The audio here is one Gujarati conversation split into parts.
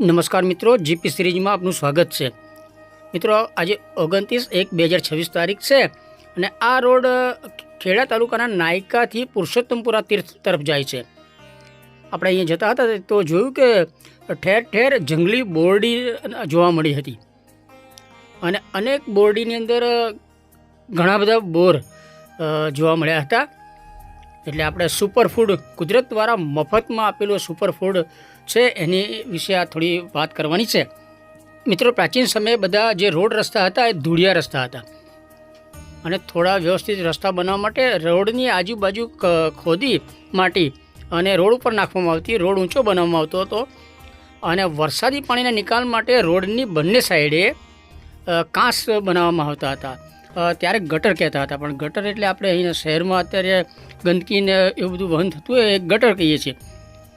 નમસ્કાર મિત્રો, જીપી સિરીઝમાં આપનું સ્વાગત છે. મિત્રો, આજે ઓગણત્રીસ એક બે હજાર છવ્વીસ તારીખ છે અને આ રોડ ખેડા તાલુકાના નાયકાથી પુરુષોત્તમપુરા તીર્થ તરફ જાય છે. આપણે અહીંયા જતા હતા તો જોયું કે ઠેર ઠેર જંગલી બોરડી જોવા મળી હતી. અને અનેક બોરડીની અંદર ઘણા બધા બોર જોવા મળ્યા હતા. એટલે આપણે સુપરફૂડ કુદરત દ્વારા મફતમાં આપેલો સુપરફૂડ છે, એની વિશે આ થોડી વાત કરવાની છે. મિત્રો, પ્રાચીન સમયે બધા જે રોડ રસ્તા હતા, એ ધૂળિયા રસ્તા હતા. અને થોડા વ્યવસ્થિત રસ્તા બનાવવા માટે રોડની આજુબાજુ ખોદી, માટી અને રોડ ઉપર નાખવામાં આવતી, રોડ ઊંચો બનાવવામાં આવતો હતો. અને વરસાદી પાણીના નિકાલ માટે રોડની બંને સાઈડે કાંસ બનાવવામાં આવતા હતા. ત્યારે ગટર કહેતા હતા. પણ ગટર એટલે આપણે અહીંયા શહેરમાં અત્યારે ગંદકીને એવું બધું વહન થતું હોય, એ ગટર કહીએ છીએ.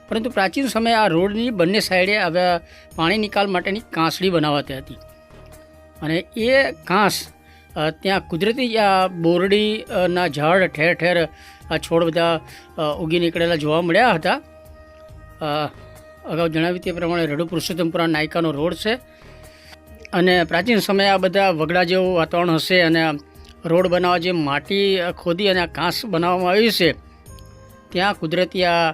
પરંતુ પ્રાચીન સમયે આ રોડની બંને સાઈડે હવે પાણી નિકાલ માટેની કાંસળી બનાવાતી હતી. અને એ કાંસ ત્યાં કુદરતી બોરડીના ઝાડ ઠેર ઠેર આ છોડ બધા ઉગી નીકળેલા જોવા મળ્યા હતા. અગાઉ જણાવ્યું તે પ્રમાણે રડુ પુરુષોત્તમપુરા નાયકાનો રોડ છે. અને પ્રાચીન સમયે આ બધા વગડા જેવું વાતાવરણ હશે અને રોડ બનાવવા જે માટી ખોદી અને આ કાંસ બનાવવામાં આવ્યું છે ત્યાં કુદરતી આ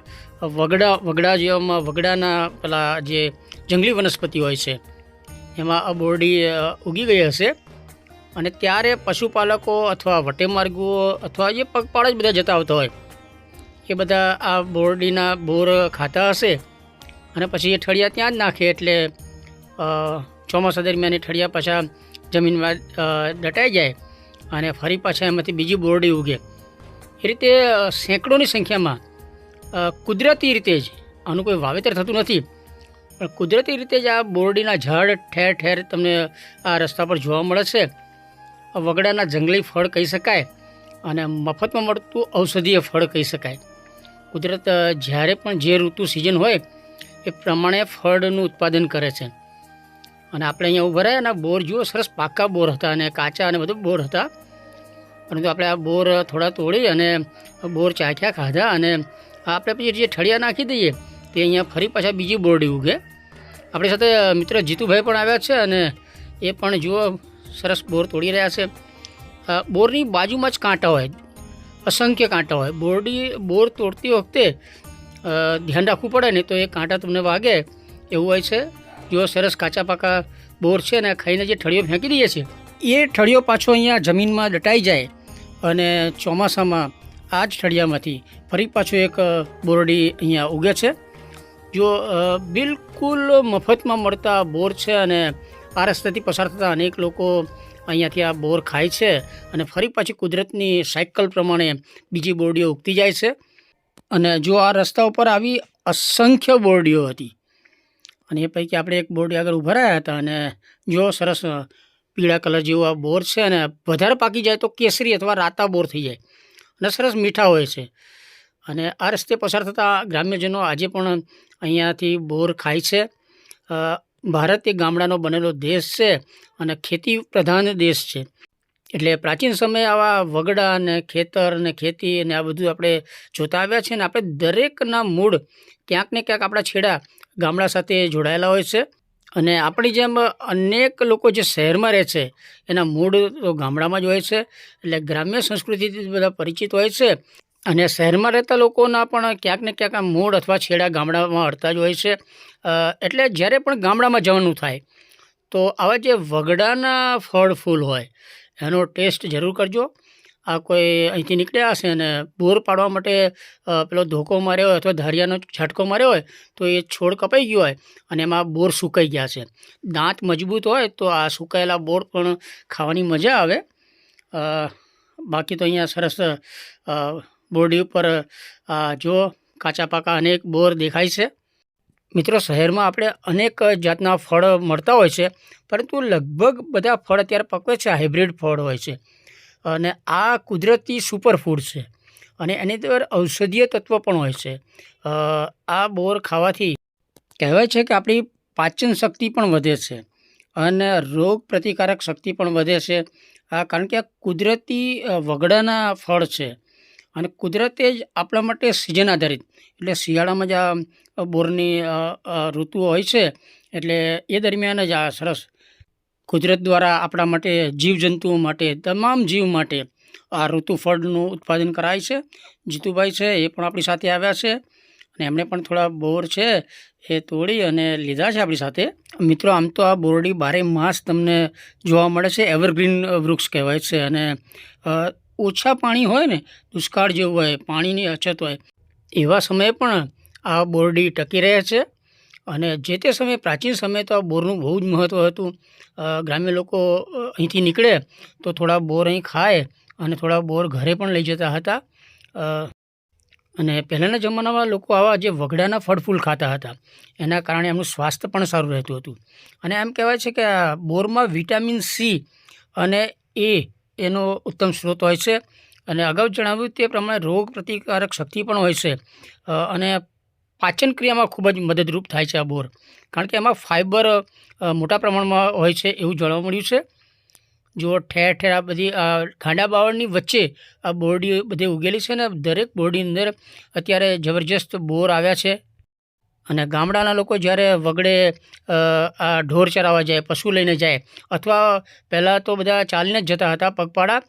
વગડા વગડા જેવામાં વગડાના પેલા જે જંગલી વનસ્પતિ હોય છે, એમાં આ બોરડી ઉગી ગઈ હશે. અને ત્યારે પશુપાલકો અથવા વટેમાર્ગુઓ અથવા જે પગપાળા જ બધા જતા આવતા હોય, એ બધા આ બોરડીના બોર ખાતા હશે. અને પછી એ ઠળિયા ત્યાં જ નાખે એટલે ચોમાસા દરમિયાન એ ઠળિયા પાછા જમીનમાં દટાઈ જાય. અને ફરી પાછા એમાંથી બીજી બોરડી ઉગે. એ રીતે સેંકડોની સંખ્યામાં કુદરતી રીતે જ, આનું કોઈ વાવેતર થતું નથી. પણ કુદરતી રીતે જ આ બોરડીના ઝાડ ઠેર ઠેર તમને આ રસ્તા પર જોવા મળે છે વગડાના જંગલી ફળ કહી શકાય અને મફતમાં મળતું ઔષધીય ફળ કહી શકાય. કુદરત જ્યારે પણ જે ઋતુ સિઝન હોય, એ પ્રમાણે ફળનું ઉત્પાદન કરે છે. અને આપણે અહીંયા ઊભા રહ્યા અને બોર જુઓ, સરસ પાકા બોર હતા અને કાચા અને બધું બોર હતા. પરંતુ આપણે આ બોર થોડા તોડી અને બોર ચાખ્યા ખાધા અને આપણે પછી જે ઠળિયા નાખી દઈએ તે અહીંયા ફરી પાછા બીજી બોરડી ઉગે. આપણી સાથે મિત્ર જીતુભાઈ પણ આવ્યા છે અને એ પણ જુઓ સરસ બોર તોડી રહ્યા છે. બોરની બાજુમાં જ કાંટા હોય, અસંખ્ય કાંટા હોય. બોરડી, બોર તોડતી વખતે ધ્યાન રાખવું પડે ને તો એ કાંટા તમને વાગે એવું હોય છે. જો સરસ કાચા પાકા બોર છે ને ખાઈને જે ઠળીઓ ફેંકી દઈએ છીએ, એ ઠળીઓ પાછો અહીંયા જમીનમાં દટાઈ જાય. અને ચોમાસામાં આ જ ઠળિયામાંથી ફરી પાછું એક બોરડી અહીંયા ઉગે છે. જો બિલકુલ મફતમાં મળતા બોર છે અને આ રસ્તાથી પસાર થતા અનેક લોકો અહીંયાથી આ બોર ખાય છે અને ફરી પાછી કુદરતની સાયકલ પ્રમાણે બીજી બોરડીઓ ઉગતી જાય છે. અને જો આ રસ્તા ઉપર આવી અસંખ્ય બોરડીઓ હતી અને એ પૈકી આપણે એક બોરડી આગળ ઊભા રહ્યા હતા અને જો સરસ પીળા કલર જેવું આ બોર છે અને વધારે પાકી જાય તો કેસરી અથવા રાતા બોર થઈ જાય. અને સરસ મીઠા હોય છે. અને આ રસ્તે પસાર થતા ગ્રામ્યજનો આજે પણ અહીંયાથી બોર ખાય છે. ભારત એ ગામડાનો બનેલો દેશ છે અને ખેતી પ્રધાન દેશ છે. એટલે પ્રાચીન સમયે આવા વગડા અને ખેતર અને ખેતી અને આ બધું આપણે જોતા આવ્યા છે અને આપણે દરેકના મૂળ ક્યાંક ને ક્યાંક આપણા છેડા ગામડા સાથે જોડાયેલા હોય છે. અને આપણી જેમ અનેક લોકો જે શહેરમાં રહે છે, એના મૂળ તો ગામડામાં જ હોય છે, એટલે ગ્રામ્ય સંસ્કૃતિથી બધા પરિચિત હોય છે. અને શહેરમાં રહેતા લોકોના પણ ક્યાંક ને ક્યાંક આ મૂળ અથવા છેડા ગામડામાં હળતા જ હોય છે. એટલે જ્યારે પણ ગામડામાં જવાનું થાય, તો આવા જે વગડાના ફળ ફૂલ હોય, એનો ટેસ્ટ જરૂર કરજો. આ કોઈ અહીંથી નીકળ્યા હશે અને બોર પાડવા માટે પેલો ધોકો માર્યો હોય અથવા ધારિયાનો છટકો માર્યો હોય, તો એ છોડ કપાઈ ગયો હોય અને એમાં બોર સુકાઈ ગયા છે. દાંત મજબૂત હોય તો આ સુકાયેલા બોર પણ ખાવાની મજા આવે. બાકી તો અહીંયા સરસ બોરડી ઉપર જો કાચા પાકા અનેક બોર દેખાય છે. મિત્રો, શહેરમાં આપણે અનેક જાતના ફળ મળતા હોય છે, પરંતુ લગભગ બધા ફળ અત્યારે પકવે છે હાઇબ્રિડ ફળ હોય છે. અને આ કુદરતી સુપરફૂડ છે. અને એની અંદર ઔષધીય તત્વ પણ હોય છે. આ બોર ખાવાથી કહેવાય છે કે આપણી પાચન શક્તિ પણ વધે છે અને રોગ પ્રતિકારક શક્તિ પણ વધે છે. આ કારણ કે આ કુદરતી વગડાના ફળ છે. અને કુદરતે જ આપણા માટે સિઝન આધારિત, એટલે શિયાળામાં જ આ બોરની ઋતુ હોય છે, એટલે એ દરમિયાન જ આ સરસ કુદરત દ્વારા આપણા માટે, જીવજંતુઓ માટે, તમામ જીવ માટે આ ઋતુફળનું ઉત્પાદન કરાય છે. જીતુભાઈ છે, એ પણ આપણી સાથે આવ્યા છે અને એમણે પણ થોડા બોર છે એ તોડી અને લીધા છે આપણી સાથે. મિત્રો, આમ તો આ બોરડી બારે માસ તમને જોવા મળે છે, એવરગ્રીન વૃક્ષ કહેવાય છે અને ઓછા પાણી હોય ને, દુષ્કાળ જેવું હોય, પાણીની અછત હોય, એવા સમયે પણ આ બોરડી ટકી રહે છે. અને જે તે સમયે, પ્રાચીન સમયે તો આ બોરનું બહુ જ મહત્ત્વ હતું. ગ્રામ્ય લોકો અહીંથી નીકળે તો થોડા બોર અહીં ખાય અને થોડા બોર ઘરે પણ લઈ જતા હતા. અને પહેલાંના જમાનામાં લોકો આવા જે વગડાના ફળ ફૂલ ખાતા હતા. એના કારણે એમનું સ્વાસ્થ્ય પણ સારું રહેતું હતું. અને એમ કહેવાય છે કે આ બોરમાં વિટામિન સી અને એ એનો ઉત્તમ સ્ત્રોત હોય છે. અને અગાઉ જણાવ્યું તે પ્રમાણે રોગ પ્રતિકારક શક્તિ પણ હોય છે. અને પાચન ક્રિયામાં ખૂબ જ મદદરૂપ થાય છે આ બોર. કારણ કે એમાં ફાઇબર મોટા પ્રમાણમાં હોય છે એવું જાણવા મળ્યું છે. જો ઠેર ઠેર આ બધી ખાંડા બાવળની વચ્ચે આ બોરડી બધી ઉગેલી છે ને, દરેક બોરડીની અંદર અત્યારે જબરજસ્ત બોર આવ્યા છે. અને ગામડાના લોકો જ્યારે વગડે આ ઢોર ચરાવવા જાય, પશુ લઈને જાય, અથવા પહેલાં તો બધા ચાલીને જ જતા હતા પગપાળા,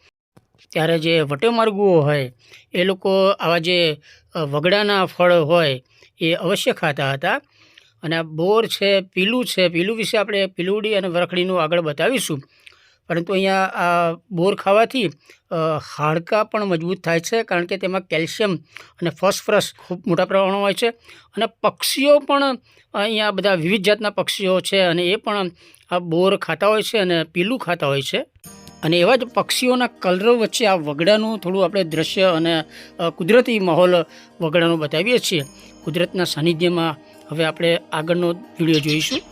ત્યારે જે વટેમાર્ગુઓ હોય, એ લોકો આવા જે વગડાના ફળ હોય એ અવશ્ય ખાતા હતા. અને આ બોર છે, પીલું છે, પીલું વિશે આપણે પીલુડી અને વરખડીનું આગળ બતાવીશું. પરંતુ અહીંયા આ બોર ખાવાથી હાડકાં પણ મજબૂત થાય છે, કારણ કે તેમાં કેલ્શિયમ અને ફોસ્ફરસ ખૂબ મોટા પ્રમાણમાં હોય છે. અને પક્ષીઓ પણ, અહીંયા બધા વિવિધ જાતના પક્ષીઓ છે અને એ પણ આ બોર ખાતા હોય છે અને પીલું ખાતા હોય છે. અને એવા જ પક્ષીઓના કલરો વચ્ચે આ વગડાનું થોડું આપણે દ્રશ્ય અને કુદરતી માહોલ વગડાનું બતાવીએ છીએ. કુદરતના સાનિધ્યમાં હવે આપણે આગળનો વીડિયો જોઈશું.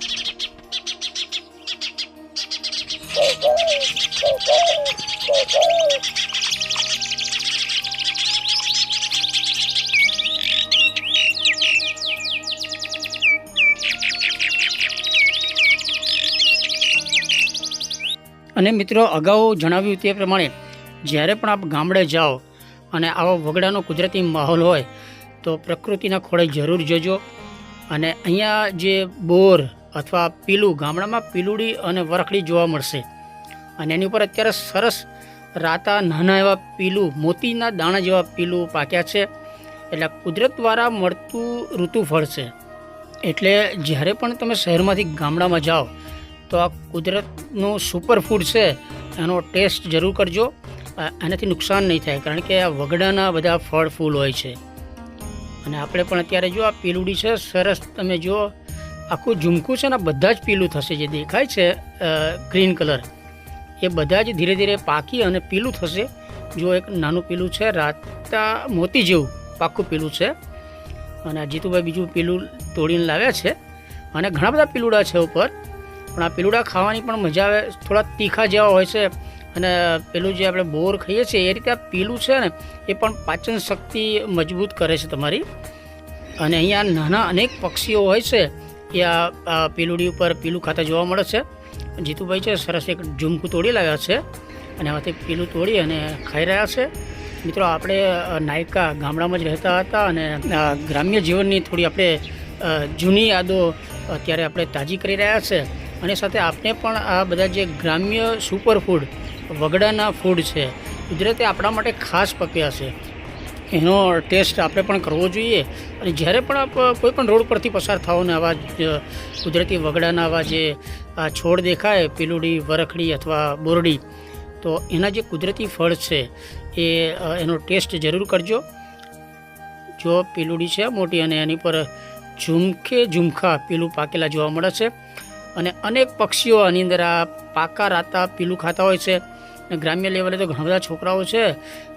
અને મિત્રો અગાઉ જણાવ્યું તે પ્રમાણે જ્યારે પણ આપ ગામડે જાઓ અને આવો વગડાનો કુદરતી માહોલ હોય તો પ્રકૃતિના ખોળે જરૂર જજો. અને અહીંયા જે બોર અથવા પીલું, ગામડામાં પીલુડી અને વરખડી જોવા મળશે. અને એની ઉપર અત્યારે સરસ રાતા નાના એવા પીલું, મોતીના દાણા જેવા પીલું પાક્યા છે. એટલે કુદરત દ્વારા મળતું ઋતુફળ છે. એટલે જ્યારે પણ તમે શહેરમાંથી ગામડામાં જાઓ, તો આ કુદરતનું સુપર ફૂડ છે, એનો ટેસ્ટ જરૂર કરજો. એનાથી નુકસાન નહીં થાય, કારણ કે આ વગડાના બધા ફળ, ફૂલ હોય છે. અને આપણે પણ અત્યારે જો આ પીલુડી છે, સરસ તમે જો, આખું ઝુમકું છે ને બધા જ પીલું થશે, જે દેખાય છે ગ્રીન કલર. એ બધા જ ધીરે ધીરે પાકી અને પીલું થશે. જો એક નાનું પીલું છે, રાતા મોતી જેવું પાકું પીલું છે. અને જીતુભાઈ બીજું પીલું તોડીને લાવ્યા છે. અને ઘણા બધા પીલુડા છે ઉપર. પણ આ પીલુડા ખાવાની પણ મજા આવે, થોડા તીખા જેવા હોય છે. અને પેલું જે આપણે બોર ખાઈએ છીએ, એ રીતે આ પીલું છે ને, એ પણ પાચન શક્તિ મજબૂત કરે છે તમારી. અને અહીંયા નાના અનેક પક્ષીઓ હોય છે, એ આ પીલુડી ઉપર પીલું ખાતા જોવા મળે છે. જીતુભાઈ છે, સરસ એક ઝુમકું તોડી લાવ્યા છે. અને આમાંથી પીલું તોડી અને ખાઈ રહ્યા છે. મિત્રો, આપણે નાયકા ગામડામાં જ રહેતા હતા અને ગ્રામ્ય જીવનની થોડી આપણે જૂની યાદો અત્યારે આપણે તાજી કરી રહ્યા છે. અને સાથે આપણે પણ આ બધા જે ગ્રામ્ય સુપર ફૂડ વગડાના ફૂડ છે. કુદરતે આપણા માટે ખાસ પક્યા છે. એનો ટેસ્ટ આપણે પણ કરવો જોઈએ. અને જ્યારે પણ આપ કોઈ પણ રોડ પરથી પસાર થાઓ ને આવા કુદરતી વગડાના આવા જે, આ છોડ દેખાય, પીલુડી, વરખડી અથવા બોરડી, તો એના જે કુદરતી ફળ છે, એ એનો ટેસ્ટ જરૂર કરજો. જો પીલુડી છે મોટી અને એની પર ઝુમખે ઝુમખા પીલું પાકેલા જોવા મળે છે. અને અનેક પક્ષીઓ આની અંદર આ પાકા રાતા પીલું ખાતા હોય છે. અને ગ્રામ્ય લેવલે તો ઘણા બધા છોકરાઓ છે,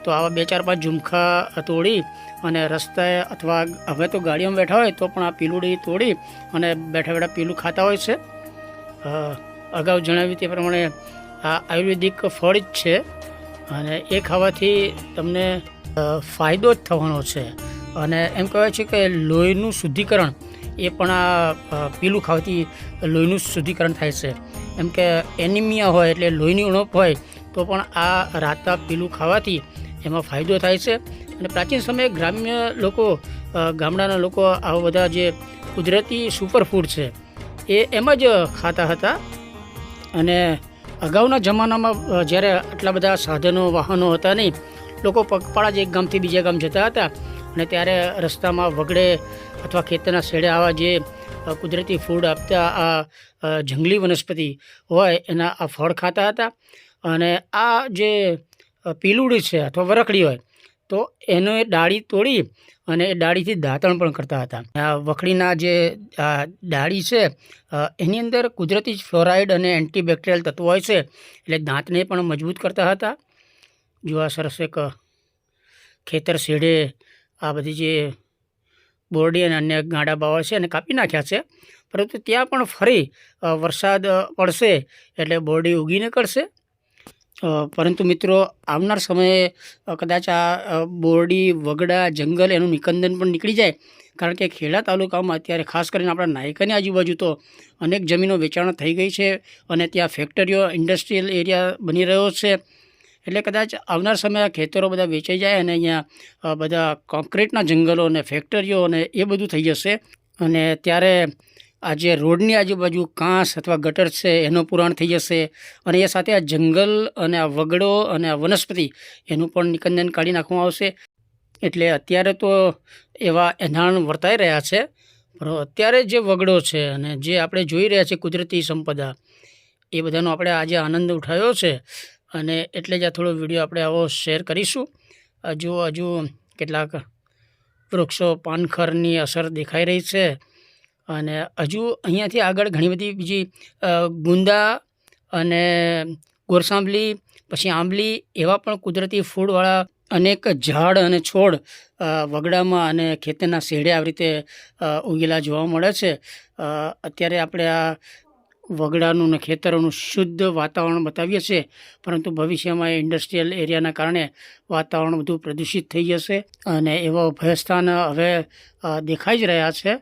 તો આવા બે ચાર પાંચ ઝુમખા તોડી અને રસ્તાએ અથવા હવે તો ગાડીઓમાં બેઠા હોય તો પણ આ પીલુડી તોડી અને બેઠા બેઠા પીલું ખાતા હોય છે. અગાઉ જણાવ્યું તે પ્રમાણે આ આયુર્વેદિક ફળ જ છે અને એ ખાવાથી તમને ફાયદો જ થવાનો છે. અને એમ કહેવાય છે કે લોહીનું શુદ્ધિકરણ એ પણ આ પીલું ખાવાથી લોહીનું શુદ્ધિકરણ થાય છે. એમ કે એનિમિયા હોય એટલે લોહીની ઉણપ હોય તો પણ આ રાતા પીલું ખાવાથી એમાં ફાયદો થાય છે. અને પ્રાચીન સમયે ગ્રામ્ય લોકો ગામડાના લોકો આવા બધા જે કુદરતી સુપર ફૂડ છે, એ એમ જ ખાતા હતા. અને અગાઉના જમાનામાં જ્યારે આટલા બધા સાધનો, વાહનો હતા નહીં, લોકો પગપાળા જ એક ગામથી બીજા ગામ જતા હતા. અને ત્યારે રસ્તામાં વગડે અથવા ખેતરના શેડે આવા જે કુદરતી ફૂડ આપતા આ જંગલી વનસ્પતિ હોય, એના આ ફળ ખાતા હતા. અને આ જે પીલુડી છે અથવા વરખડી હોય, તો એનો એ ડાળી તોડી અને એ ડાળીથી દાંતણ પણ કરતા હતા. આ વખડીના જે, આ ડાળી છે એની અંદર કુદરતી ફ્લોરાઇડ અને એન્ટીબેક્ટેરિયલ તત્વો હોય છે, એટલે દાંતને પણ મજબૂત કરતા હતા. જો આ સરસ એક ખેતર શેઢે આ બધી જે બોરડી અને અન્ય ગાંડા બાવળ છે એને કાપી નાખ્યા છે, પરંતુ ત્યાં પણ ફરી વરસાદ પડશે, એટલે બોરડી ઉગી નીકળશે પરંતુ મિત્રો, આવનાર સમયે કદાચ આ બોરડી, વગડા, જંગલ એનું નિકંદન પણ નીકળી જાય. કારણ કે ખેડા તાલુકામાં અત્યારે ખાસ કરીને આપણા નાયકાની આજુબાજુ તો અનેક જમીનો વેચાણ થઈ ગઈ છે અને ત્યાં ફેક્ટરીઓ, ઇન્ડસ્ટ્રીયલ એરિયા બની રહ્યો છે. એટલે કદાચ આવનાર સમયે આ ખેતરો બધા વેચાઈ જાય અને અહીંયા બધા કોન્ક્રીટના જંગલો અને ફેક્ટરીઓ અને એ બધું થઈ જશે. અને ત્યારે આ જે રોડની આજુબાજુ કાંસ અથવા ગટર છે, એનું પુરાણ થઈ જશે. અને એ સાથે આ જંગલ અને આ વગડો અને આ વનસ્પતિ, એનું પણ નિકંદન કાઢી નાખવામાં આવશે. એટલે અત્યારે તો એવા એંધાણ વર્તાઈ રહ્યા છે, પણ અત્યારે જે વગડો છે અને જે આપણે જોઈ રહ્યા છીએ કુદરતી સંપદા, એ બધાનો આપણે આજે આનંદ ઉઠાવ્યો છે. અને એટલે જ આ થોડો વીડિયો આપણે આવો શેર કરીશું. હજુ હજુ કેટલાક વૃક્ષો પાનખરની અસર દેખાઈ રહી છે. અને હજુ અહીંયાથી આગળ ઘણી બધી બીજી ગુંદા અને ગોરસાંબલી, પછી આંબલી એવા પણ કુદરતી ફૂડવાળા અનેક ઝાડ અને છોડ વગડામાં અને ખેતરના શેઢે આવી રીતે ઉગેલા જોવા મળે છે. અત્યારે આપણે આ વગડાનું ને ખેતરોનું શુદ્ધ વાતાવરણ બતાવીએ છીએ, પરંતુ ભવિષ્યમાં એ ઇન્ડસ્ટ્રીયલ એરિયાના કારણે વાતાવરણ બધું પ્રદૂષિત થઈ જશે અને એવા ભયસ્થાન હવે દેખાઈ જ રહ્યા છે.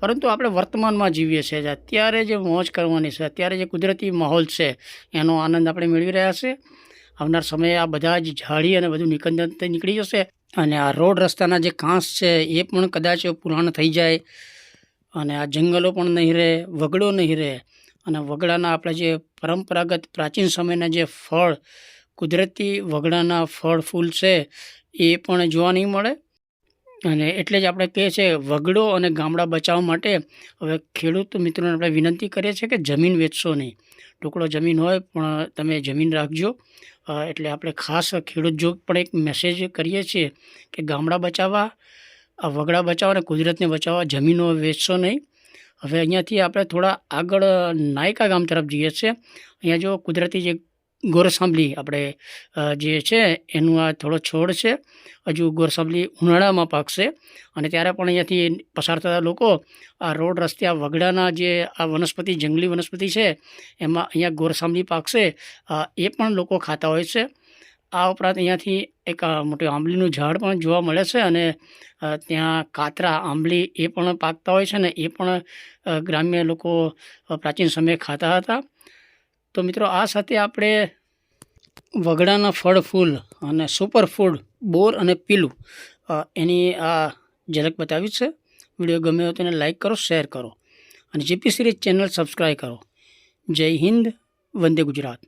પરંતુ આપણે વર્તમાનમાં જીવીએ છીએ અત્યારે જે મોજ કરવાની છે, અત્યારે જે કુદરતી માહોલ છે, એનો આનંદ આપણે મેળવી રહ્યા છે આવનાર સમયે આ બધા જ ઝાડી અને બધું નિકંદન નીકળી જશે અને આ રોડ રસ્તાના જે કાંસ છે, એ પણ કદાચ પુરાણ થઈ જાય અને આ જંગલો પણ નહીં રહે, વગડો નહીં રહે. અને વગડાના આપણે જે પરંપરાગત પ્રાચીન સમયના જે ફળ, કુદરતી વગડાના ફળ, ફૂલ છે, એ પણ જોવા નહીં મળે. અને એટલે જ આપણે કહીએ છીએ વગડો અને ગામડા બચાવવા માટે હવે ખેડૂત મિત્રોને આપણે વિનંતી કરીએ છીએ કે જમીન વેચશો નહીં. ટુકડો જમીન હોય પણ તમે જમીન રાખજો. એટલે આપણે ખાસ ખેડૂત જો પણ એક મેસેજ કરીએ છીએ કે ગામડા બચાવવા, આ વગડા બચાવવા અને કુદરતને બચાવવા જમીનો વેચશો નહીં. હવે અહીંયાથી આપણે થોડા આગળ, નાયકા ગામ તરફ જઈએ છીએ. અહીંયા જો કુદરતી જે ગોરસાંબલી આપણે જે છે, એનું આ થોડો છોડ છે. હજુ ગોરસાંબલી ઉનાળામાં પાકશે. અને ત્યારે પણ અહીંયાથી પસાર થતા લોકો આ રોડ રસ્તે, આ વગડાના જે આ વનસ્પતિ, જંગલી વનસ્પતિ છે, એમાં અહીંયા ગોરસાંબલી પાકશે. એ પણ લોકો ખાતા હોય છે. આ ઉપરાંત અહીંયાથી એક મોટું આંબલીનું ઝાડ પણ જોવા મળે છે અને ત્યાં કાતરા, આંબલી એ પણ પાકતા હોય છે ને એ પણ ગ્રામ્ય લોકો પ્રાચીન સમયે ખાતા હતા. તો મિત્રો આ સાથે આપણે વગડાના ફળ, ફૂલ અને સુપર ફૂડ, બોર અને પીલું એની આ ઝલક બતાવી છે. વીડિયો ગમે હોય તો એને લાઈક કરો, શેર કરો અને જીપી સિરીઝ ચેનલ સબસ્ક્રાઈબ કરો. જય હિન્દ, વંદે ગુજરાત.